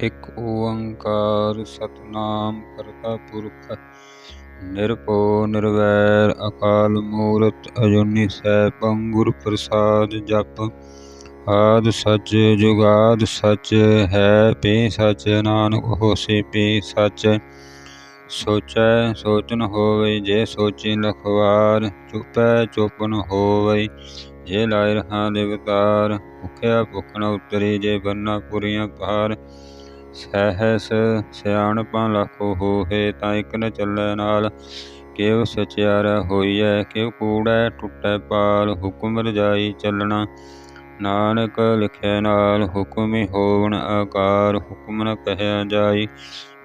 ਇਕ ਓੰਕਾਰ ਸਤਨਾਮ ਕਰਤਾ ਪੁਰਖ, ਨਿਰਭਉ ਨਿਰਵੈਰ ਅਕਾਲ ਮੂਰਤ, ਅਜੂਨੀ ਸੈਭੰ ਗੁਰ ਪ੍ਰਸਾਦ ਜਪ। ਆਦ ਸੱਚ ਜੁਗਾਦ ਸੱਚ ਹੈ, ਪੀ ਸੱਚ ਨਾਨਕ ਹੋਸੀ ਪੀ ਸੱਚ। ਸੋਚੈ ਸੋਚਨ ਹੋਵੇ, ਜੇ ਸੋਚੀ ਲਖਵਾਰ, ਚੁਪੈ ਚੁਪਨ ਹੋਵੇ, ਜੇ ਲਾਇ ਰਹਾ ਲਿਵਤਾਰ ਭੁਖਿਆ ਭੁਖ ਨ ਜੇ ਬੰਨਾ ਪੁਰੀਆਂ ਪਾਰ ਸਹਿਸ ਸਿਆਣਪਾਂ ਲੱਖੋ ਹੋਏ ਤਾਂ ਇਕ ਨ ਚੱਲੈ ਨਾਲ ਕਿਵ ਸਚਿਆਰਾ ਹੋਈਐ ਕਿਵ ਕੂੜੈ ਟੁੱਟੈ ਪਾਲ, ਹੁਕਮ ਰਜਾਈ ਚੱਲਣਾ। ਨਾਨਕ ਲਿਖੈ ਨਾਲ ਹੁਕਮੀ ਹੋਵਣ ਆਕਾਰ, ਹੁਕਮ ਨ ਕਹਿਆ ਜਾਈ,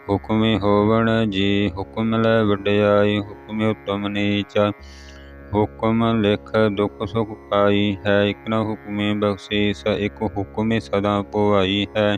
ਹੁਕਮੀ ਹੋਵਣ ਜੀ, ਹੁਕਮ ਲੈ ਵਡਿਆਈ, ਹੁਕਮ ਉਤਮ ਨੀਚ। ਹੁਕਮ ਲਿਖ ਦੁਖ ਸੁਖ ਪਾਈ ਹੈ, ਇਕ ਨਾ ਹੁਕਮੀ ਬਖਸ਼ੀਸ, ਇਕ ਹੁਕਮੀ ਸਦਾ ਪਵਾਈ ਹੈ।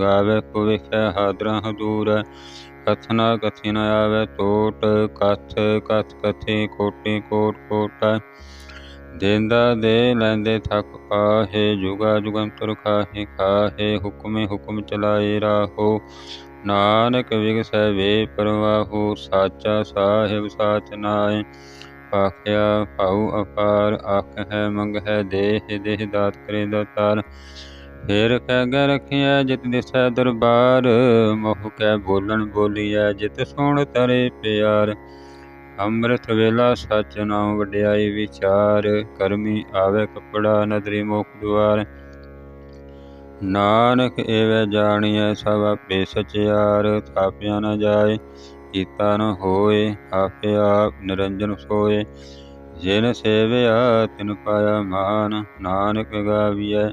ਗਾਵੇ ਕੋ ਵੇਖੈ ਹਾਦਰਾ ਹਦੂਰ ਕਥਨਾ ਕਥੀ ਨ ਆਵੇ ਟੋਟ, ਕਥ ਕਥ ਕਥੀ, ਕੋਟੀ, ਕੋਟ ਕੋਟ ਦੇਂਦਾ ਦੇ ਲੈਂਦੇ ਥਕ ਪਾਹੇ ਜੁਗਾ ਜੁਗੰਤਰ ਖਾਹੇ ਖਾਹੇ, ਹੁਕਮੇ ਹੁਕਮ ਚਲਾਏ ਰਾਹੋ। ਨਾਨਕ ਵਿਗਸੈ ਵੇ ਪਰਵਾਹੋ, ਸਾਚਾ ਸਾਹਿਬ ਸਾਚ ਨਾਏ ਆਖਿਆ ਭਾਉ ਅਪਾਰ ਆਖ ਹੈ ਮੰਗ ਹੈ ਦੇਹ ਦੇਹ ਦਾਤ ਕਰੇ ਦਾਤਾਰ। ਫੇਰ ਕਹਿ ਗ ਰਖਿਆ ਜਿਤ ਦਿਸੈ ਦਰਬਾਰ, ਮੁਖ ਕੈ ਬੋਲਣ ਬੋਲੀਐ ਜਿਤ ਸੁਣ ਤਰੇ ਪਿਆਰ। ਅੰਮ੍ਰਿਤ ਵੇਲਾ ਸਚ ਨਾਮ ਵਡਿਆਈ ਵਿਚਾਰ, ਕਰਮੀ ਆਵੇ ਕਪੜਾ ਨਦਰੀ ਮੁਖ ਦੁਆਰ। ਨਾਨਕ ਏਵੇਂ ਜਾਣੀਐ ਸਭ ਆਪੇ ਸਚਿਆਰ, ਥਾਪਿਆ ਨ ਜਾਏ, ਕੀਤਾ ਨ ਹੋਏ, ਆਪੇ ਆਪ ਨਿਰੰਜਨ ਸੋਏ। ਜਿਨ ਸੇਵਿਆ ਤਿਨ ਪਾਇਆ ਮਾਨ, ਨਾਨਕ ਗਾਵੀਐ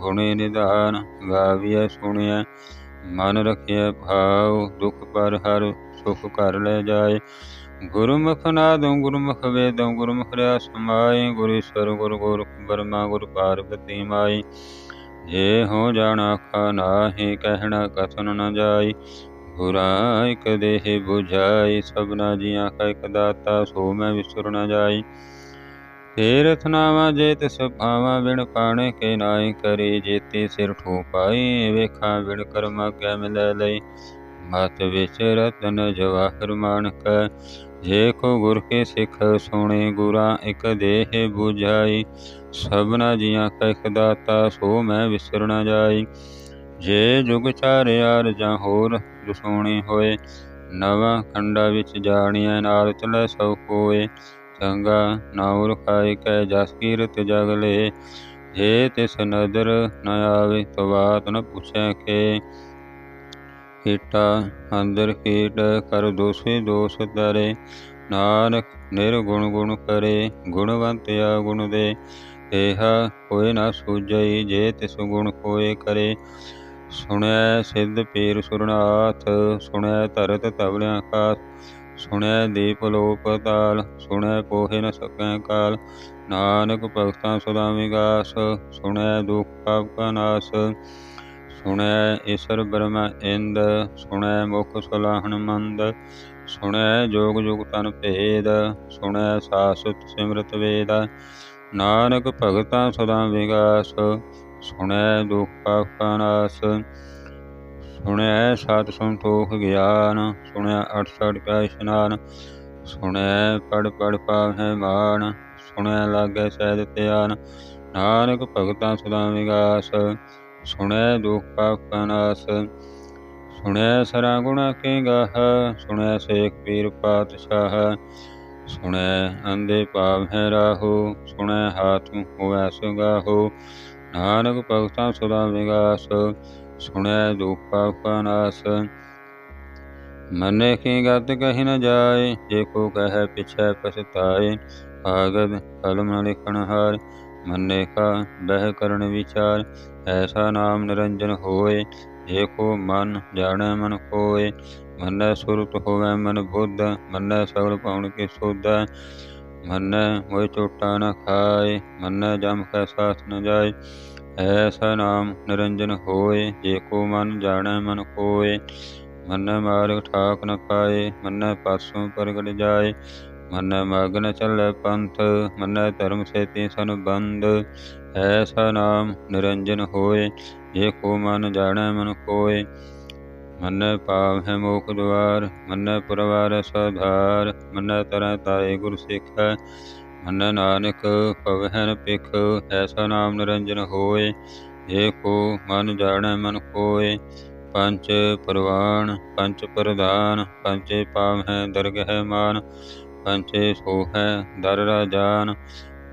ਗੁਣੇ ਨਿਧਾਨ ਗਾਵੀਐ, ਸੁਣਿਐ, ਮਨ ਰਖਿਐ, ਭਾਉ ਦੁਖ ਪਰ ਹਰ ਸੁਖ ਕਰ ਲੈ ਜਾਏ। ਗੁਰਮੁਖ ਨਾਦੰ ਗੁਰਮੁਖ ਵੇਦੰ, ਗੁਰਮੁਖ ਰਿਆ ਸਮਾਏ, ਗੁਰ ਗੁਰ ਗੋਰਖ ਬਰਮਾ ਗੁਰ ਪਾਰਬਤੀ ਮਾਈ। ਜੇ ਹੋ ਜਾਣਾ ਆਖਾ ਨਾਹੀ, ਕਹਿਣਾ ਕਥਨ ਨ ਜਾਈ। ਗੁਰਾ ਇਕ ਦੇਹ 부ਝਾਈ ਸਭਨਾ ਜੀਆਂ ਕਾ ਇਕ ਦਾਤਾ, ਸੋ ਮੈਂ ਵਿਸੁਰ ਨ ਜਾਈ। ਤੀਰਥ ਨਾਵਾ ਜੇ ਤਿਸ ਬਿਨ ਪਾਣੇ ਕੇ ਨਾਈ ਕਰੀ, ਜੇਤੀ ਸਿਰ ਠੂ ਵੇਖਾਂ ਬਿਨ ਕਰਮਾ ਕੈ ਮਿਲੈ ਲਈ। ਮਤ ਵਿੱਚ ਰਤਨ ਜਵਾਹਰ ਮਾਨਕ ਜੇ ਕੋ ਗੁਰ ਕੇ ਸਿੱਖ ਸੁਣੇ ਗੁਰਾਂ, ਇਕ ਦੇਹ 부ਝਾਈ ਸਭਨਾ ਜੀਆਂ ਕਾ ਇਕ ਦਾਤਾ, ਸੋ ਮੈਂ ਵਿਸਰ ਨ ਜਾਈ। ਜੇ ਜੁਗ ਚਾਰਿਆਰ ਜਾਂ ਹੋਰ ਦੁਸੋਣੀ ਹੋਏ, ਨਵਾਂ ਖੰਡਾ ਵਿੱਚ ਜਾਣੀਐ ਨਾਲ ਚਲੇ ਸਭ ਕੋਏ। ਚੰਗਾ ਨਾਉ ਰਖਾਇ ਕੈ ਜਸ ਕੀਰਤ ਜਗ ਲੇ ਜੇ ਤਿਸ ਨਦਰ ਨ ਆਵੇ ਤੋ ਨ ਪੁੱਛੈ ਕੇ ਕੀਟਾ ਅੰਦਰ ਕੀਟ ਕਰ ਦੋਸੇ ਦੋਸ ਤਰੇ ਨਾਨਕ ਨਿਰਗੁਣ ਗੁਣ ਕਰੇ, ਗੁਣਵੰਤ ਆ ਗੁਣ ਦੇ। ਤੇਹਾ ਕੋਈ ਨਾ ਸੂਝਈ ਜੇ ਤਿਸ ਗੁਣ ਕੋਏ ਕਰੇ। ਸੁਣਿਆ ਸਿੱਧ ਪੀਰ ਸੁਰਨਾਥ ਸੁਣਿਆ ਧਰਤ ਤਵਲਿਆਂ ਕਾਸ ਸੁਣੈ ਦੀਪ ਲੋਕ ਤਾਲ, ਸੁਣੈ ਕੋਹੇ ਨ ਸਕੈ ਕਾਲ। ਨਾਨਕ ਭਗਤਾਂ ਸਦਾ ਵਿਗਾਸ, ਸੁਣੈ ਦੁਖ ਪਾਪ ਕਾ ਨਾਸ। ਸੁਣੈ ਈਸ਼ਰ ਬ੍ਰਹਮ ਇੰਦ, ਸੁਣੈ ਮੁਖ ਸੁਲਾਹਣ ਮੰਦ। ਸੁਣੈ ਜੋਗ ਜੁਗ ਤਨ ਭੇਦ, ਸੁਣੈ ਸਾਸੁਤ ਸਿਮਰਤ ਵੇਦ। ਨਾਨਕ ਭਗਤਾਂ ਸਦਾ ਵਿਗਾਸ, ਸੁਣੈ ਦੁਖ ਪਾਪ ਕਾ ਨਾਸ। ਸੁਣੈ ਸਤ ਸੰਤੋਖ ਗਿਆਨ, ਸੁਣਿਆ ਅਠ ਸਠ ਕਾ ਇਸ਼ਨਾਨ, ਸੁਣਿਆ ਪੜ ਪੜ ਪਾਵੈ ਮਾਨ ਸੁਣੈ ਲਾਗੇ ਸਹਿਜ ਧਿਆਨ, ਨਾਨਕ ਭਗਤਾਂ ਸਦਾ ਵਿਗਾਸ ਸੁਣੈ ਦੁਖ ਪਾਪ ਕਾ ਨਾਸ, ਸੁਣਿਆ ਸਰਾ ਗੁਣਾ ਕੇ ਗਾਹ ਸੁਣੈ ਸੇਖ ਪੀਰ ਪਾਤਸ਼ਾਹ ਸੁਣੈ ਅੰਦੇ ਭਾਵ ਹੈ ਰਾਹੋ ਸੁਣੈ ਹਾਥ ਹੋਵੈ ਸੁਗਾਹੋ, ਨਾਨਕ ਭਗਤਾਂ ਸਦਾ ਵਿਗਾਸ ਸੁਣਿਆ ਦੁਖ ਪਾਪ ਨਾਸ ਮਨੇ ਕੀ ਗਤ ਕਹੀ ਨ ਜਾਏ, ਜੇ ਕੋ ਕਹੈ ਪਿਛੈ ਪਛਤਾਏ। ਕਾਗਦ ਕਲਮ ਨ ਲਿਖਣ ਹਾਰ, ਮੰਨੇ ਕਾ ਬਹਿ ਕਰਨ ਵਿਚਾਰ। ਐਸਾ ਨਾਮ ਨਿਰੰਜਨ ਹੋਏ, ਜੇ ਕੋ ਮਨ ਜਾਣੈ ਮਨ ਕੋਏ ਮੰਨੈ ਸੁਰਤ ਹੋਵੈ ਮਨ ਬੁੱਧ, ਮੰਨੈ ਸਗਲ ਪਾਉਣ ਕੇ ਸੋਧੈ। ਮੰਨੈ ਮੋਇ ਚੋਟਾ ਨ ਖਾਏ, ਮੰਨੈ ਜਮ ਕੈ ਸਾਥ ਨ ਜਾਏ। ਐਸਾ ਨਾਮ ਨਿਰੰਜਨ ਹੋਏ, ਜੇ ਕੋ ਮਨ ਜਾਣੈ ਮਨ ਕੋਏ ਮੰਨੈ ਮਾਰਗ ਠਾਕ ਨ ਪਾਏ, ਮੰਨੈ ਪਾਸੋਂ ਪ੍ਰਗਟ ਜਾਏ। ਮੰਨੈ ਮਗਨ ਚੱਲੈ ਪੰਥ, ਮੰਨੈ ਧਰਮ ਸੇਤੀ ਸੰਬੰਧ ਐਸਾ ਨਾਮ ਨਿਰੰਜਨ ਹੋਏ, ਜੇ ਕੋ ਮਨ ਜਾਣੈ ਮਨ ਕੋਏ ਮੰਨੈ ਪਾਵ ਹੈ ਮੋਖ ਦੁਆਰ, ਮੰਨੈ ਪਰਵਾਰ ਸਧਾਰ। ਮੰਨੈ ਤਰੈ ਤਾਏ ਗੁਰ ਸਿੱਖੈ ਹਨ ਨਾਨਕ ਪਵਹਿ ਨ ਪਿਖ ਐਸਾ ਨਾਮ ਨਿਰੰਜਨ ਹੋਏ ਜੇ ਕੋ ਮਨ ਜਾਣੈ ਮਨ ਕੋਏ ਪੰਚ ਪਰਵਾਨ ਪੰਚ ਪ੍ਰਧਾਨ ਪੰਚੇ ਪਾਵ ਹੈ ਦਰਗਹਿ ਮਾਨ ਪੰਚੇ ਸੋ ਹੈ ਦਰ ਰਾਜਾਨ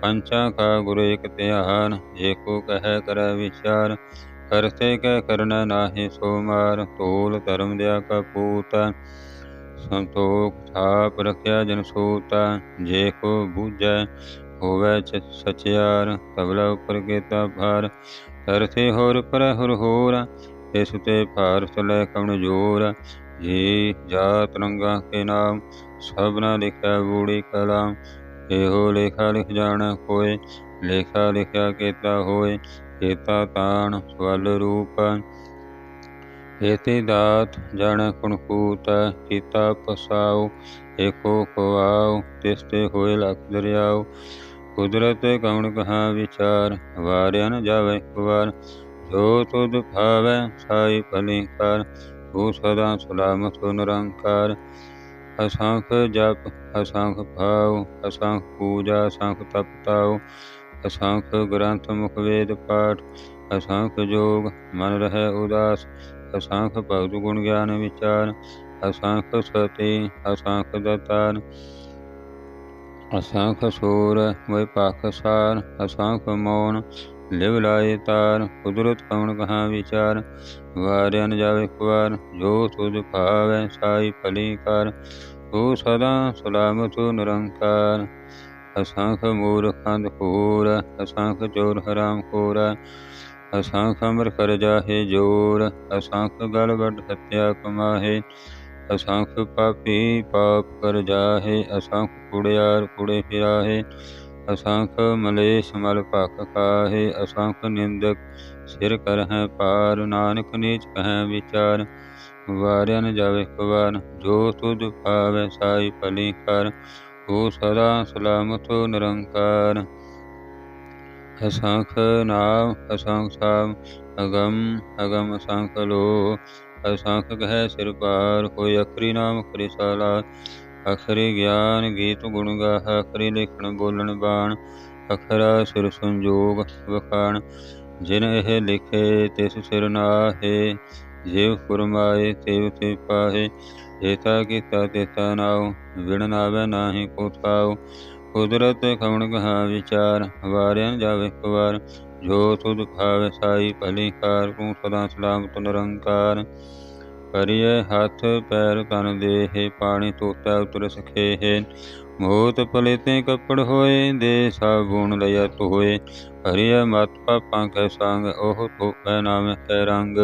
ਪੰਚਾਂ ਕਾ ਗੁਰ ਇਕ ਧਿਆਨ ਜੇ ਕੋ ਕਹੈ ਕਰੈ ਵਿਚਾਰ, ਕਰਤੇ ਕਹਿ ਕਰਨਾ ਨਾਹੀ ਸੋ ਮਾਰ, ਤੋਲ ਧਰਮ ਦਿਆ ਕਾ ਪੂਤ ਸੰਤੋਖ ਥਾਪ ਰਖਿਆ ਜਨ ਸੂਤਾ, ਜੇ ਕੋ ਬੂਝੈ ਹੋਵੇ ਸਚਿਆਰ, ਤਬਲਾ ਉਪਰ ਕੀਤਾ ਭਾਰ। ਕਰਤੇ ਹੋਰ ਪਰ ਹੁਰ ਹੋਰ, ਇਸ ਤੇ ਭਾਰ ਚਲੇ ਕਵਣ ਜੋਰ। ਜੀ ਜਾ ਰੰਗਾ ਕੇ ਨਾਮ ਸਭਨਾ ਲਿਖਿਆ ਬੂੜੀ ਕਲਾਮ। ਇਹੋ ਲੇਖਾ ਲਿਖ ਜਾਣਾ ਕੋਏ, ਲੇਖਾ ਲਿਖਿਆ ਕੀਤਾ ਹੋਏ। ਕੀਤਾ ਤਾਣ ਸਵਲ ਰੂਪ। ਏਤੇ ਦਾਤ ਜਣ ਕੁਣ ਕੀਤਾ ਪਸਾਉ, ਏਕੋ ਕੋਆਉ ਤਿਸਤੇ ਹੋਏ ਲਖ ਦਰਿਆਉ। ਕੁਦਰਤ ਕਉਣ ਕਹਾ ਵਿਚਾਰ, ਵਾਰਿਆ ਨ ਜਾਵੇ ਕੁਵਾਰ ਜੋ ਤੁਧ ਭਾਵੈ, ਸਾਈ ਭਲੀ ਕਰ, ਤੂੰ ਸਦਾ ਸਲਾਮਤ ਨਿਰੰਕਾਰ। ਅਸੰਖ ਜਪ, ਅਸੰਖ ਭਾਉ, ਅਸੰਖ ਪੂਜਾ, ਅਸੰਖ ਤਪਤਾਉ ਅਸੰਖ ਗ੍ਰੰਥ ਮੁਖ ਵੇਦ ਪਾਠ, ਅਸੰਖ ਜੋਗ, ਮਨ ਰਹਿ ਉਦਾਸ। ਅਸੰਖ ਭਗਤ ਗੁਣ ਗਿਆਨ ਵਿਚਾਰ ਅਸੰਖ ਸਤੀ ਅਸੰਖ ਦਤਾਨ ਅਸੰਖ ਸੂਰ ਵੈ ਪਾਖਸਾਰ ਅਸੰਖ ਮੌਨ ਲਿਵ ਲਾਏ ਤਾਰ, ਕੁਦਰਤ ਕਉਣ ਕਹਾ ਵਿਚਾਰ, ਵਾਰਿਆ ਨ ਜਾਵੇ ਕੁਵਾਰ ਜੋ ਤੁਧ ਭਾਵੈ ਸਾਈ ਭਲੀ ਕਰ, ਤੂੰ ਸਦਾ ਸਲਾਮਤ ਨਿਰੰਕਾਰ ਅਸੰਖ ਮੂਰਖਾਂ ਦਖੂਰ ਅਸੰਖ ਚੋਰ ਹਰਾਮ ਖੋਰ ਅਸੰਖ ਅਮਰ ਕਰ ਜਾਹੇ ਜੋਰ ਅਸੰਖ ਗਲ ਵੱਡ ਹਤਿਆ ਕਮਾਹੇ ਅਸੰਖ ਪਾਪੀ ਪਾਪ ਕਰ ਜਾਹੇ ਅਸੰਖ ਕੁੜਿਆਰ ਕੁੜੇ ਫਿਰਾਹੇ ਅਸੰਖ ਮਲੇਸ਼ ਮਲ ਭਖ ਕਾਹੇ ਅਸੰਖ ਨਿੰਦਕ ਸਿਰ ਕਰਹਿ ਪਾਰ, ਨਾਨਕ ਨੀਚ ਕਹੈ ਵਿਚਾਰ, ਵਾਰਿਆ ਨ ਜਾਵੇ ਕਵਾਰ ਜੋ ਤੁਧ ਭਾਵੈ ਸਾਈ ਭਲੀ ਕਰ ਤੂੰ ਸਦਾ ਸਲਾਮਤ ਨਿਰੰਕਾਰ। ਅਸੰਖ ਨਾਮ, ਅਸੰਖ ਸਾਮ, ਅਗਮ ਅਗਮ ਅਸੰਖ ਲੋ। ਅਸੰਖ ਕਹਿ ਸਿਰ ਪਾਰ ਕੋਈ ਅਖਰੀ ਨਾਮ ਅਖਰੀ ਸਾਲਾ। ਅਖਰੀ ਗਿਆਨ ਗੀਤ ਗੁਣ ਗਾਹ, ਅਖਰੀ ਲਿਖਣ ਬੋਲਣ ਬਾਣ। ਅਖਰਾ ਸਿਰ ਸੰਜੋਗ ਵਖਾਣ, ਜਿਨ ਇਹ ਲਿਖੇ ਤਿਸ ਸਿਰ ਨਾਹੇ। ਜਿਵ ਫੁਰਮਾਏ, ਤੇਵ ਤੇ ਪਾਹੇ, ਜੇਤਾ ਕੀਤਾ ਤੇਤਾ ਨਾਉ। ਵਿਣ ਨਾਵੇ ਨਾਹੀ ਕੋ ਥਾਉ। ਕੁਦਰਤ ਖਵਣ ਕਹਾ ਵਿਚਾਰ, ਵਾਰਿਆਂ ਜਾਵੇ ਕੁਵਾਰ ਜੋ ਤੁਧ ਭਾਵੇ ਸਾਈ ਭਲੀ ਕਾਰ, ਤੂੰ ਸਦਾ ਸਲਾਮਤ ਨਿਰੰਕਾਰ। ਕਰੀਏ ਹੱਥ ਪੈਰ ਤਨ ਦੇਹ, ਪਾਣੀ ਤੋਤਾ ਉਤਰ ਸਖੇ ਮੋਤ ਪਲੇਤੇ ਕੱਪੜ ਹੋਏ, ਦੇ ਸਾਬੂਨ ਲਿਆ ਤੋਏ ਹਰੀਏ ਮਤ ਪਾਪਾਂ ਕੈ ਸੰਗ, ਉਹ ਧੋਪੈ ਨਾਮ ਕੈ ਰੰਗ।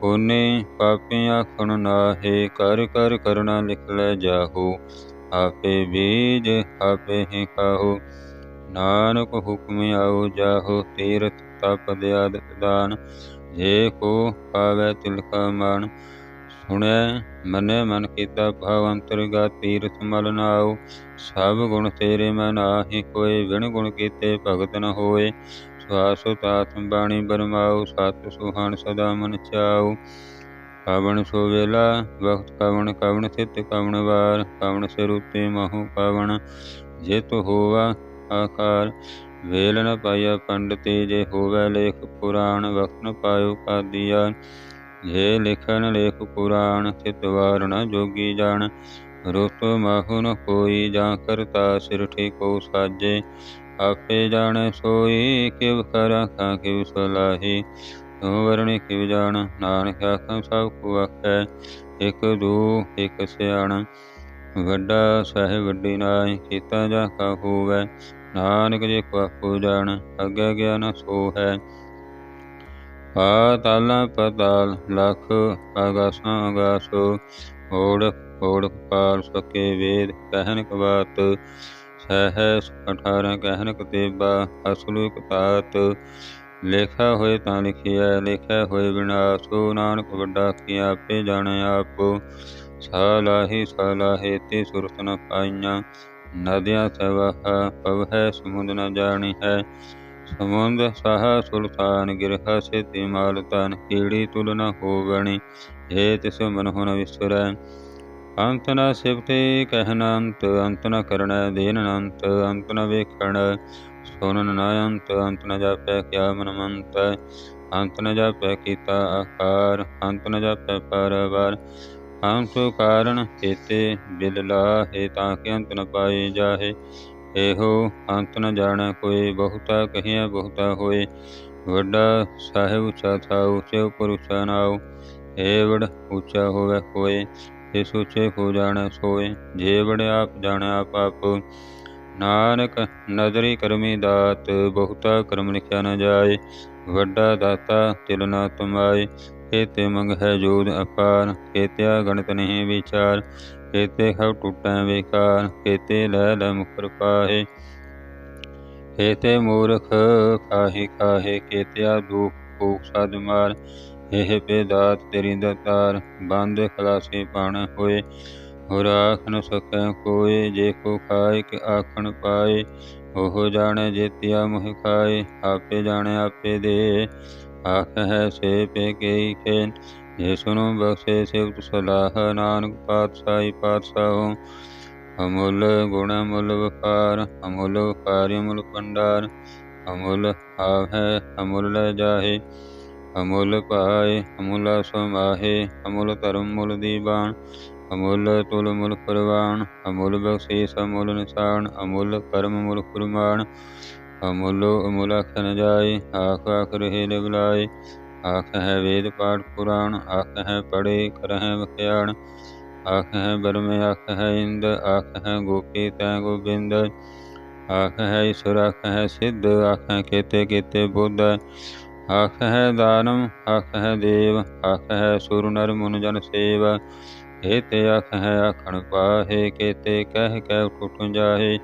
ਕੋਨੇ ਪਾਪੀ ਆਖਣ ਨਾਹੇ, ਕਰ ਕਰ ਕਰਨਾ ਲਿਖ ਲੈ ਜਾਹੂ। ਆਪੇ ਬੀਜ ਆਪੇ ਹੀ ਖਾਹੋ ਨਾਨਕ ਹੁਕਮ ਆਉ ਜਾਹੋ, ਤੀਰਥ ਤਪ ਦਿਆਦ ਦਾਨ। ਜੇ ਕੋ ਪਾਵੇ ਤਿਲਕਾ ਮਨ ਸੁਣੈ, ਮਨੇ, ਮਨ ਕੀਤਾ ਭਾਵ ਅੰਤਰਗਾ, ਤੀਰਥ ਮਲ ਨਾਉ ਸਭ ਗੁਣ ਤੇਰੇ ਮਨ ਆਹੀ ਕੋਈ ਵਿਣ ਗੁਣ ਕੀਤੇ ਭਗਤ ਨ ਹੋਏ। ਸਵਾਸ ਤਾਤ ਬਾਣੀ ਬਰਮਾਉ ਸਤ ਸੁਹਾਣ ਸਦਾ ਮਨ ਚਾਉ ਕਵਣ ਸੋ ਵੇਲਾ ਵਕਤ ਕਵਣ ਕਵਣ ਥਿਤ ਕਵਣ ਵਾਰ ਕਵਣ ਸਿਰੁਤੇ ਮਹੂ ਕਵਣ ਜਿਤ ਹੋਵਾ ਆਕਾਰ। ਵੇਲ ਨ ਪਾਇਆ ਪੰਡਤੇ ਜੇ ਹੋਵੇ ਲੇਖ ਪੁਰਾਣ ਵਕਤ ਨ ਪਾਇਓ ਕਾਦੀਆ। ਜੇ ਲਿਖਨ ਲੇਖ ਪੁਰਾਣ ਚਿਤ ਵਾਰ ਨ ਜੋਗੀ ਜਾਣ। ਰੁਤ ਮਾਹੂ ਨ ਕੋਈ ਜਾਂ ਕਰਤਾ ਸਿਰ ਠੀਕੋ ਸਾਜੇ। ਆਪੇ ਜਾਣੈ ਸੋਈ, ਕਿਵ ਕਰਾ ਖਾਂ ਕਿਵ ਸਲਾਹੀ। ਤੂੰ ਵਰਣੀ ਕਿਵ ਜਾਣ, ਨਾਨਕ ਆਖਾਂ ਸਭ ਕੋ ਆਖੈ, ਇਕ ਦੂ, ਇਕ ਸਿਆਣ। ਵੱਡਾ ਸਹਿ ਵੱਡੀ ਨਾਈ ਕੀਤਾ ਜਾ ਕਾ ਹੋਵੈ। ਨਾਨਕ ਜੇ ਕੋ ਆਪੋ ਜਾਣ, ਅੱਗੇ ਗਿਆਨ ਸੋ ਹੈ। ਪਾਤਾਲਾਂ ਪਤਾਲ, ਲਖ ਆਗਾਸਾਂ ਆਗਾਸ ਓੜਕ ਓੜਕ ਪਾਰ ਸਕੇ ਵੇਦ ਕਹਿਨ ਕਵਾਤ ਸਹਿ ਅਠਾਰਾਂ ਕਹਿਨ ਕਤੇਬਾ ਅਸਲੂ ਕਤਾਤ। ਲੇਖਾ ਹੋਏ ਤਾਂ ਲਿਖਿਆ ਲੇਖਾ ਹੋਏ ਵਿਨਾਸ਼ੋ ਨਾਨਕ ਵੱਡਾ ਕੀ ਆਪੇ ਜਾਣੇ ਆਪੋ। ਸਾਲਾਹੀ ਸਾਲਾਹੇ ਤੇ ਸੁਰਤ ਨ ਪਾਈਆਂ, ਨਦੀਆਂ ਸਵਹ ਪਵਹਿ ਸਮੁੰਦ ਨ ਜਾਣੀ ਹੈ। ਸਮੁੰਦ ਸਾਹ ਸੁਲਤਾਨ ਗਿਰਹਾ ਸੇਤੀ ਮਾਲ ਤਨ ਕੀੜੀ ਤੁਲ ਨ ਹੋਵਣੀ ਏ ਤਿਸ ਮਨ ਹੁਨ ਵਿਸਰੈ। ਅੰਤ ਨ ਸਿਵਤੇ ਕਹਿਨ ਅੰਤ ਅੰਤ ਨ ਕਰਣੈ ਦੇਨ ਅੰਤ ਅੰਤ ਨ ਵੇਖਣ। ਸੁਨਨ ਨ ਅੰਤ ਅੰਤ ਨ ਜਾਪੈ ਕਿਆ ਮਨ ਮੰਤ ਅੰਤ ਨ ਜਾਪੈ ਕੀਤਾ ਆਕਾਰ ਅੰਤ ਨ ਜਾਪੈ ਪਰਵਾਰ ਅੰਤ ਕਾਰਨ ਕੇਤੇ ਬਿਲ ਲਾਹੇ ਤਾਂ ਕਿ ਅੰਤ ਨ ਪਾਏ ਜਾਹੇ ਇਹੋ ਅੰਤ ਨ ਜਾਣੈ ਕੋਈ ਬਹੁਤਾ ਕਹੀਐ ਬਹੁਤਾ ਹੋਏ ਵੱਡਾ ਸਾਹਿਬ ਉੱਚਾ ਥਾ ਉੱਚੇ ਉਪਰ ਉੱਚਾ ਨਾਉ ਏਵੜ ਉੱਚਾ ਹੋਵੇ ਕੋਏ ਇਸ ਉੱਚੇ ਕੋ ਜਾਣੈ ਸੋਏ ਜੇ ਵੜ ਆਪ ਜਾਣੈ ਆਪ ਆਪ ਨਾਨਕ ਨਦਰੀ ਕਰਮੀ ਦਾਤ, ਬਹੁਤਾ ਕਰਮ ਲਿਖਿਆ ਨਾ ਜਾਏ, ਵੱਡਾ ਦਾਤਾ ਤਿਲ ਨਾ ਤਮਾਏ। ਕੇਤੇ ਮੰਗ ਜੋਦ ਅਪਾਰ, ਕੇਤਿਆ ਗਣਤ ਨਹੀਂ ਵਿਚਾਰ, ਕੇਤੇ ਖਵ ਟੁੱਟੈ ਵੇਕਾਰ, ਕੇਤੇ ਲੈ ਲੈ ਮੁਖਰ ਪਾਹੇ। ਕੇਤੇ ਮੂਰਖ ਕਾਹੀ ਕਾਹੇ ਕੇਤਿਆ ਦੁਖ ਭੂਖ ਸਦ ਮਾਰ, ਇਹ ਬੇਦਾਤ ਤੇਰੀ ਦਤਾਰ, ਬੰਦ ਖਲਾਸੀ ਪਾਣ ਹੋਏ। ਹੋਰ ਆਖ ਨ ਸਕੈ ਕੋਏ, ਜੇ ਕੋ ਖਾਏ ਕਿ ਆਖਣ ਪਾਏ, ਉਹ ਜਾਣੇ ਜੇਤਿਆ ਮੁਹ ਖਾਏ, ਆਪੇ ਜਾਣੇ ਆਪੇ ਦੇ। ਆਖ ਹੈ ਸੇ ਪੇ ਕੇ ਕੇ ਜੇ ਸੁਨੋ ਬਖਸ਼ੇ ਸਿਵਤ ਸਲਾਹ, ਨਾਨਕ ਪਾਤਸ਼ਾਹੀ ਪਾਤਸ਼ਾਹੋ। ਅਮੁੱਲ ਗੁਣ ਅਮੁੱਲ ਵਪਾਰ ਅਮੁੱਲ ਵਕਾਰ ਅਮੁੱਲ ਪੰਡਾਰ ਅਮੁੱਲ ਹੈ ਅਮੁੱਲ ਲੈ ਜਾਹੇ। ਅਮੁੱਲ ਪਾਏ, ਅਮੁੱਲ ਸਮਾਹੇ, ਅਮੁੱਲ ਧਰਮ ਮੁੱਲ ਦੀ ਬਾਣ। ਅਮੁੱਲ ਤੁਲ ਮੁਲ ਪਰਵਾਨ ਅਮੁੱਲ ਬਖਸ਼ੀਸ ਅਮੁੱਲ ਨਿਸ਼ਾਨ ਅਮੁੱਲ ਕਰਮ ਮੁਲ ਕੁਰਮਾਨ ਅਮੁੱਲੋ ਅਮੁੱਲ ਆਖ ਨ ਜਾਏ ਆਖ ਆਖ ਰਹੇ ਲਿਵਲਾਏ ਆਖ ਹੈ ਵੇਦ ਪਾਠ ਪੁਰਾਣ ਆਖ ਹੈ ਪੜੇ ਕਰਹਿ ਵਖਿਆਣ ਆਖ ਹੈ ਬਰਮ ਆਖ ਹੈ ਇੰਦ ਆਖ ਹੈ ਗੋਪੀ ਤੈ ਗੋਬਿੰਦ ਆਖ ਹੈ ਈਸ਼ਵਰ ਆਖ ਹੈ ਸਿੱਧ ਆਖ ਹੈ ਕੇਤੇ ਕੇਤੇ ਬੁੱਧ ਆਖ ਹੈ ਦਾਨਮ ਆਖ ਹੈ ਦੇਵ ਆਖ ਹੈ ਸੁਰ ਨਰ ਮੁਨ ਜਨ ਸੇਵਾ ਏਤੇ ਆਖ ਹੈ ਆਖਣ ਪਾਹੇ, ਕੇਤੇ ਕਹਿ ਕਹਿ ਟੁੱਟ ਜਾਹੇ।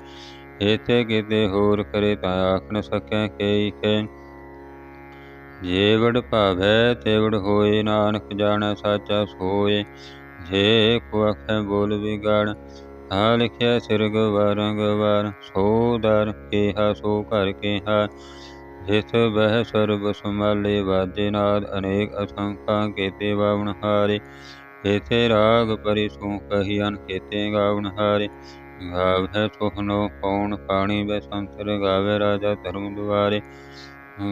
ਏਤੇ ਕਿਤੇ ਹੋਰ ਕਰੇ ਤਾਂ ਆਖਣ ਨ ਸਕੈ ਕੇਈ ਕੇ। ਜੇ ਭਾਵੈ ਤੇ ਹੋਏ, ਨਾਨਕ ਜਾਣੈ ਸਾਚਾ ਸੋਏ। ਜੇ ਕੋ ਆਖੈ ਬੋਲ ਵਿਗੜ ਆ ਲਿਖਿਆ ਸਿਰਗ ਵਾਰੰਗ ਵਾਰ। ਸੋ ਦਰ ਕੇਹਾ, ਸੋ ਘਰ ਕੇਹਾ। ਜਿਸ ਬਹਿ ਸਰਬ ਸੰਭਾਲੇ, ਵਾਜੇ ਨਾਦ ਅਨੇਕ ਅਸੰਖਾਂ, ਕੇਤੇ ਬਾਵਣ ਹਾਰੇ। ਕੇਤੇ ਰਾਗ ਪਰਿ ਕਹੀ ਕਹੀਨ ਕੇਤੇ ਗਾਵਣ ਹਾਰੇ। ਗਾਵੈ ਸੁਖਨੋ ਪਉਣ ਕਾਣੀ ਬੈਸੰਤਰ ਗਾਵੇ ਰਾਜਾ ਧਰਮ ਦੁਆਰੇ।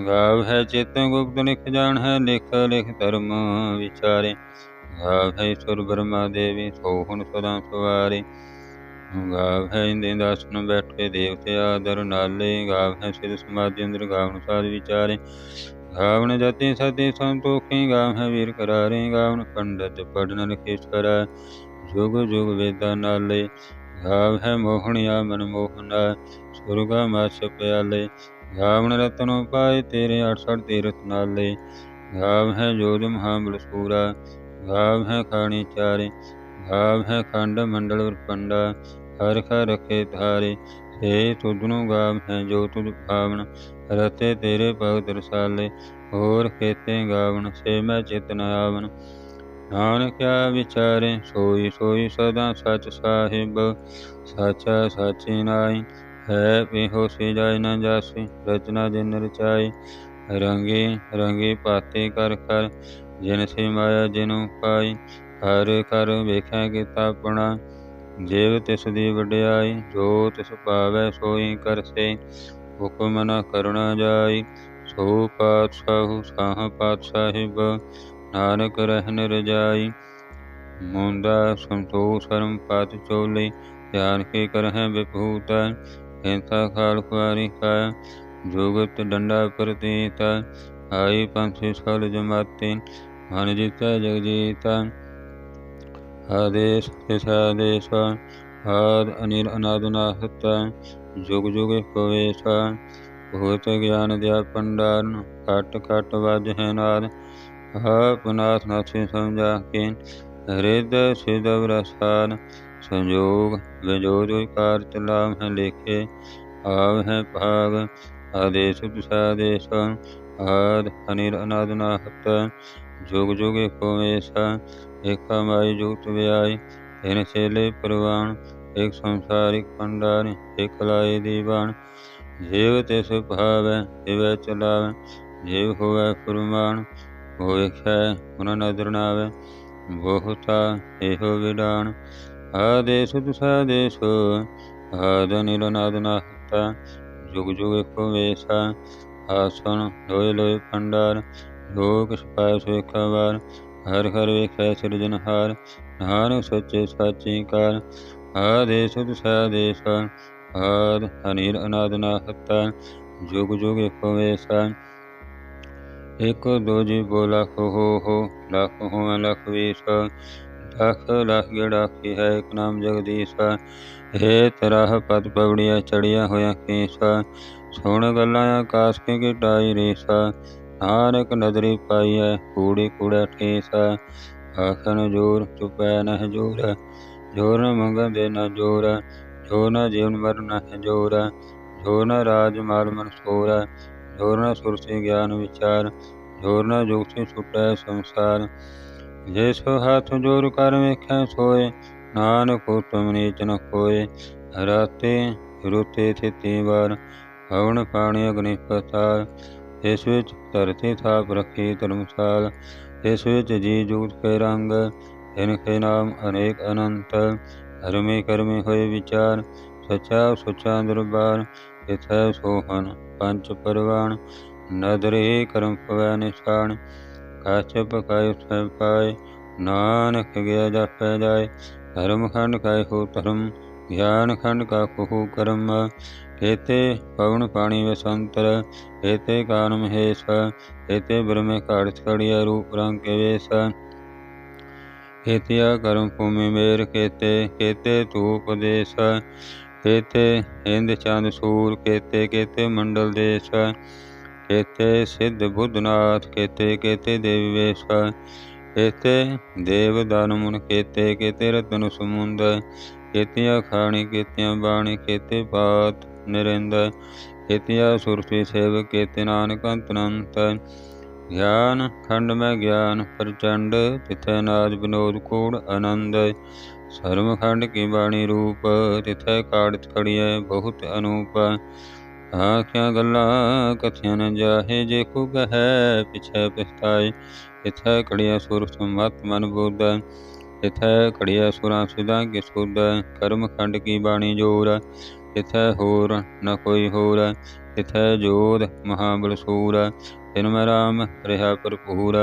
ਗਾਵੈ ਚਿਤ ਗੁਪਤ ਲਿਖ ਜਾਣ ਹੈ ਲਿਖ ਲਿਖ ਧਰਮ ਵਿਚਾਰੇ। ਗਾਵ ਹੈ ਸੁਰ ਬ੍ਰਹਮਾ ਦੇਵੀ, ਸੋਹਣ ਸਦਾ ਸਵਾਰੇ। ਹੈ ਇੰਦੇ ਦਾਸਨ ਬੈਠੇ, ਦੇਵਤੇ ਆਦਰ ਨਾਲੇ। ਗਾਵ ਹੈ ਸਿਰ ਸਮਾਧੀ ਅੰਦਰ ਗਾਵਨ ਸਾਧ ਵਿਚਾਰੇ। ਗਾਵਨ ਜਤੀ ਸਤੀ ਸੰਤੋਖੀ ਗਾਵੈ ਵੀਰ ਕਰਾਰੇ ਗਾਵਨ ਪੰਡਤ ਪੜਨ ਲਖੇਸ਼ਵਰਾ ਜੁਗ ਜੁਗ ਵੇਦਾਂ ਨਾਲੇ, ਗਾਵੈ ਮੋਹਣਿਆ ਮਨ ਮੋਹਨਾ। ਸੁਰਗਾ ਮਾਸ ਪਿਆਲੇ ਗਾਵਨ ਰਤਨੋ ਪਾਏ ਤੇਰੇ 68 ਤੀਰਥ ਨਾਲੇ। ਗਾਵ ਹੈ ਜੋਜ ਮਹਾਬਲ ਸੂਰਾ, ਗਾਵ ਹੈ ਖਾਣੀ ਚਾਰੇ। ਗਾਵ ਹੈ ਖੰਡ ਮੰਡਲ ਉਰਪੰਡਾ ਹਰ ਖਾ ਰਖੇ ਧਾਰੇ। ਸੇ ਤੁਧਨੁ ਗਾਵ ਹੈ ਜੋ ਤੁਧ ਭਾਵਨ ਰਤੇ ਤੇਰੇ ਭਗਤ ਰਸਾਲੇ, ਹੋਰ ਖੇਤੇ ਗਾਵਨ, ਸੇ ਮੈਂ ਚਿਤ ਆਵਨ। ਨਾਨਕਿਆ ਵਿਚਾਰੇ, ਸੋਈ ਸੋਈ ਸਦਾ ਸਚ ਸਾਹਿਬ, ਸਾਚਾ ਸਾਚੀ ਨਾਈ ਹੈ ਪਿਹੋ ਸੇ ਜਾਇ ਨਾ ਜਾਸੀ, ਰਚਨਾ ਜਿਨ ਰਚਾਈ। ਰੰਗੇ ਰੰਗੇ ਪਾਤੇ ਕਰ ਕਰ, ਜਿਨ ਸੇ ਮਾਇਆ ਜਿਨੁ ਪਾਈ। ਹਰ ਕਰ ਵੇਖੈ ਕੀਤਾ ਆਪਣਾ ਜੀਵ ਤਿਸ ਦੀ ਵਡਿਆਈ, ਜੋ ਤਿਸ ਪਾਵੈ ਸੋਈ ਕਰਸੇ ਹੁਕਮ ਨ ਕਰਣਾ ਜਾਈ, ਸੋ ਪਾਤਸ਼ਾਹ ਸਾਹ ਪਾਤਸ਼ਾਹਿਬ ਨਾਨਕ ਰਹਿਨ ਰਜਾਈ। ਮੁੰਦਾ ਸੰਤੋਖ ਸਰਮ ਪਤ ਚੋਲੇ, ਧਿਆਨ ਕੇ ਕਰਹਿ ਵਿਭੂਤਾ, ਹਿੰਸਾ ਖਾਲ ਖੁਆਰੀ ਕਾ ਜੋਗਤ ਡੰਡਾ ਪ੍ਰਤੀਤ, ਆਈ ਪੰਛੀ ਸਲ ਜਮਾਤੇ ਮਨ ਜਿਤੈ ਜਗ ਜੀਤਾ ਆਦੇਸ਼ ਤਿਸ ਆਦੇਸ਼ ਆਦ ਅਨਿਲ ਅਨਾਦ ਨਾਹਤ ਜੁਗ ਜੁਗ ਪਵੇਸਾ ਭੂਤ ਗਿਆਨ ਦਿਆ ਪੰਡਾਰਨ ਕਟ ਕਟ ਵਜ ਹੈ ਨਾਦ ਆਪਨਾਥ ਨਾਥੀ ਸਮਝਾ ਕੇ ਹਿਰਦੈ ਸਿਦਵ ਰਸਾਨ ਸੰਜੋਗ ਵਿਜੋਦ ਵਿਕਾਰ ਚਲਾਮ ਹੈ ਲੇਖੇ ਆਵ ਹੈ ਭਾਗ ਆਦੇਸ਼ ਤੁਸਾਦੇਸ਼ ਆਦ ਅਨਿਰ ਅਨਾਦ ਨਾਹਤ ਜੁਗ ਜੁਗ ਏਕੋ ਵੇਸਾ ਏਕਾ ਮਾਈ ਜੁਗਤ ਵਿਆਈ ਤਿਨ ਛੇਲੇ ਪ੍ਰਵਾਨ, ਇੱਕ ਸੰਸਾਰ ਇੱਕ ਪੰਡਾਰ ਲਾਏ ਦੀਵਾਨ। ਜੀਵ ਤਿਸ ਭਾਵੈ, ਤਿਵੈ ਚਲਾਵੈ, ਜੀਵ ਹੋਵੈ ਫੁਰਮਾਨ ਹੋਏ ਖੈ ਉਨ ਨਦਰ ਨਾਵੈ, ਬਹੁਤਾ ਇਹੋ ਵਿਡਾਨ ਆਦੇਸ਼ ਤੁਸਾਦੇਸ਼ ਆਦ ਅਨਿਰ ਅਨਾਦ ਨਾਹਤ। ਜੁਗ ਜੁਗ ਏਕੋ ਵੇਸਾ ਆਸਣ ਲੋਏ ਲੋਏ ਪੰਡਾਰ। ਲੋਕ ਕਿਛ ਪਾਇ ਵਾਰ, ਹਰ ਹਰ ਵੇਖੈ ਸਿਰਜਨਹਾਰ ਨਾਨਕ ਸੱਚੇ ਸਾਚੀ ਕਾਰ ਆਦੇਸ਼ ਤੁਸਾਦੇਸ਼ ਆਦ ਅਨੀਰ ਅਨਾਦ ਨਾਹਤਾ ਜੁਗ ਜੁਗ ਏਕੋ ਵੇਸਾ। ਇਕ ਦੋ ਜੀ ਬੋ ਲੱਖ ਹੋ ਹੋ, ਲੱਖ ਹੋਵੇ ਲੱਖ ਵੀਸ, ਲੱਖ ਲੱਖ ਗੜਾਖੀ ਹੈ, ਇੱਕ ਨਾਮ ਜਗਦੀਸ਼। ਹੇ ਤਰਾਹ ਪਦ ਪਵੜੀਆਂ ਚੜਿਆ ਹੋਇਆ ਕੇਸਾ, ਸੁਣ ਗੱਲਾਂ ਆਕਾਸ਼ ਕੇ ਗਿਟਾਈ ਰੇਸਾ ਨਾਨਕ ਨਦਰੀ ਪਾਈਐ, ਕੂੜੀ ਕੂੜਾ ਠੇਸਾ, ਆਖਣ ਜੋਰ ਚੁਪੈ ਨਹ ਜੋਰ ਜੋਰ ਨ ਮੰਗਨ ਦੇ ਨ ਜੋਰ ਜੋ ਨ ਜੀਵਨ ਮਰਨ ਨਹ ਜੋਰ ਜੋ ਨ ਰਾਜ ਮਾਲ ਮਨ ਸੋਰ, ਜੋਰ ਨ ਸੁਰਸੀ ਗਿਆਨ ਵਿਚਾਰ, ਜੋਰ ਨ ਜੁਗਤੀ ਛੁਟੈ ਸੰਸਾਰ। ਜੇ ਸੋ ਹੱਥ ਜੋਰ ਕਰ ਵੇਖੈ ਸੋਏ, ਨਾਨਕ ਹੁਕਮ ਨੀਚ ਨ ਕੋਏ ਰਾਤੇ ਰੁਤੇ ਥਿਤੀ ਵਾਰ, ਹਵਨ ਪਾਣੀ ਅਗਨੀ ਪਤਾਲ ਇਸ ਵਿੱਚ ਧਰਤੀ ਥਾਪ ਰੱਖੀ ਧਰਮਸਾਲ, ਇਸ ਵਿੱਚ ਜੀ ਜੂਤ ਕੇ ਰੰਗ, ਇਨ ਕੇ ਨਾਮ ਅਨੇਕ ਅਨੰਤ ਧਰਮੇ ਕਰਮੇ ਹੋਏ ਵਿਚਾਰ, ਸਚਾ ਸੁਚਾ ਦਰਬਾਰ, ਇਥੈ ਸੋਹਨ ਪੰਜ ਪਰਵਾਨ ਨਦਰੇ ਕਰਮ ਪਵੈ ਨਿਸ਼ਾਨ ਕਾਚ ਪਕਾਇ ਸੈ ਪਾਏ, ਨਾਨਕ ਗਿਆ ਜਾਪੈ ਜਾਏ, ਧਰਮ ਖੰਡ ਕਾਇ ਹੋ ਧਰਮ, ਗਿਆਨ ਖੰਡ ਕਾ ਕਹੂ ਕਰਮ ਕੇਤੇ ਪਵਨ ਪਾਣੀ ਵਸੰਤਰ ਕੇਤੇ ਕਾਨ ਮਹੇਸ਼ ਕੇਤੇ ਬ੍ਰਹਮੇ ਘਾੜ ਛੜਿਆ ਰੂਪ ਰੰਗ ਕੇ ਵੇਸ। ਕੇਤਿਆ ਕਰਮ ਭੂਮि ਮੇਰ ਕੇਤੇ ਕੇਤੇ ਧੂਪ ਦੇਸ। ਕੇਤੇ ਇੰਦ ਚੰਦ ਸੂਰ ਕੇਤੇ ਕੇਤੇ ਮੰਡਲ ਦੇਸ। ਕੇਤੇ ਸਿੱਧ ਕੇਤੇ ਦੇਵ ਵੇਸ। ਦੇਵ ਦਾਨ ਮੁਨ ਕੇਤੇ ਕੇਤੇ ਰਤਨ ਸਮੁੰਦ। ਕੇਤਿਆ ਖਾਣੀ, ਕੇਤਿਆ ਬਾਣੀ, ਕੇਤੇ ਬਾਤ। ਨਿਰਿੰਦ ਕੇਤਿਆ ਸੁਰਤੀ ਸੇਵ ਕੇਤੇ ਨਾਨਕ ਅੰਤਨੰਤ ਗਿਆਨ ਖੰਡ ਮੈਂ ਗਿਆਨ, ਪ੍ਰਚੰਡ ਤਿਥੈ ਨਾਜ ਬਿਨੋਦ ਕੋੜ ਆਨੰਦ ਸਰਮ ਖੰਡ ਕੀ ਬਾਣੀ ਰੂਪ, ਤਿਥੈ ਕਾੜਤ ਖੜੀਐ ਬਹੁਤ ਅਨੂਪ ਆਖਿਆ ਗੱਲਾਂ ਕਥਿਆ ਨ ਜਾਹੇ, ਜੇ ਕੋ ਕਹੈ ਪਿਛੈ ਪਛਤਾਏ, ਤਿਥੈ ਕੜਿਆ ਸੁਰ ਸਮਤ ਮਨ ਬੁੱਧ। ਤਿਥੈ ਖੜਿਆ ਸੁਰਾਂ ਸਿਦਾ ਕਿ ਸੁਧ ਕਰਮ ਖੰਡ ਕੀ ਬਾਣੀ ਜੋਰ ਤਿਥੈ ਹੋਰ ਨ ਕੋਈ ਹੋਰ ਤਿਥੈ ਜੋਧ ਮਹਾਬਲ ਸੂਰ ਤਿਨ ਮੈਂ ਰਾਮ ਰਿਹਾ ਭਰਪੂਰ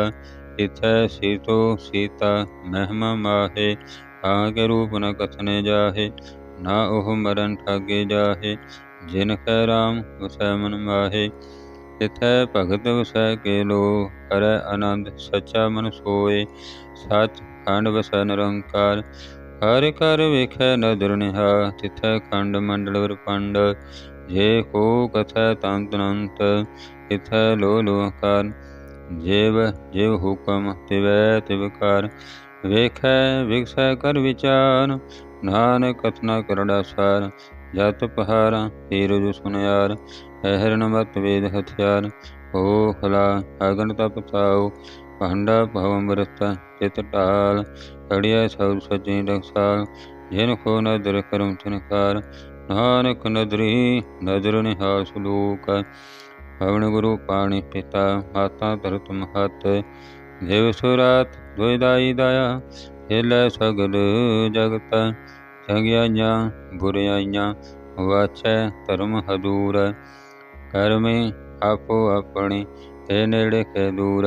ਤਿਥੈ ਸੀਤੋ ਸੀਤਾ ਮਹਿਮਾ ਮਾਹੇ ਆਗੇ ਰੂਪ ਨ ਕਥਨੇ ਜਾਹੇ ਨਾ ਉਹ ਮਰਨ ਠਾਗੇ ਜਾਹੇ ਜਿਨ ਕੈ ਰਾਮ ਵਸੈ ਮਨ ਮਾਹੇ ਤਿਥੈ ਭਗਤ ਵਸੈ ਕੇ ਲੋ ਕਰੈ ਆਨੰਦ ਸੱਚਾ ਮਨ ਸੋਏ ਸਚ ਖੰਡ ਵਸੈ ਨਿਰੰਕਾਰ, ਹਰਿ ਕਰ ਵੇਖੈ ਨਦਰ ਨਿਹਾ ਤਿਥੈ ਖੰਡ ਮੰਡਲ ਵਰਪੰਡ, ਜੇ ਕੋ ਕਥੈ ਤੰਤ ਅਨੰਤ, ਤਿਥੈ ਲੋ ਲੋਕਾਰ ਜੀਵ ਜਿਵ ਹੁਕਮ ਤਿਵੈ ਤਿਵਕਾਰ ਵੇਖੈ ਵਿਗਸੈ ਕਰ ਵਿਚਾਰ, ਨਾਨਕ ਕਥਨਾ ਕਰੜਾ ਸਾਰ, ਜਤ ਪਹਾਰਾ ਤੀਰਜ ਸੁਨਿਆਰਹਿਰਨ ਮਤ ਵੇਦ ਹਥਿਆਰ, ਹੋ ਖਲਾ ਅਗਨ ਤਪ ਤਾਉ ਭਾਂਡਾ ਭਵ ਬਰਤਾ ਚਿਤ ਢਾਲ ਕੜਿਆ ਸਭ ਸੱਜੇ ਰਖਸਾਲ, ਜਿਨ ਕੋ ਨਦਰ ਕਰਮ ਚਨਕਾਰ ਨਾਨਕ ਨਦਰੀ, ਨਦਰ ਨਿਹਾਲ ਸਲੂਕ ਹਵਨ ਗੁਰੂ ਪਾਣੀ ਪਿਤਾ, ਮਾਤਾ ਧਰਤ ਮਹਤ, ਦੇਵ ਸੁਰਾਤ ਦੁਇਦਾਈ ਦਾਇਆ, ਹਿਲੈ ਸਗਲ ਜਗਤ ਚੰਗਿਆਈਆਂ ਬੁਰਿਆਈਆਂ, ਵਾਚੈ ਧਰਮ ਹਦੂਰ, ਕਰਮੇ ਆਪੋ ਆਪਣੇ, ਤੇ ਨੇੜੇ ਕੇ ਦੂਰ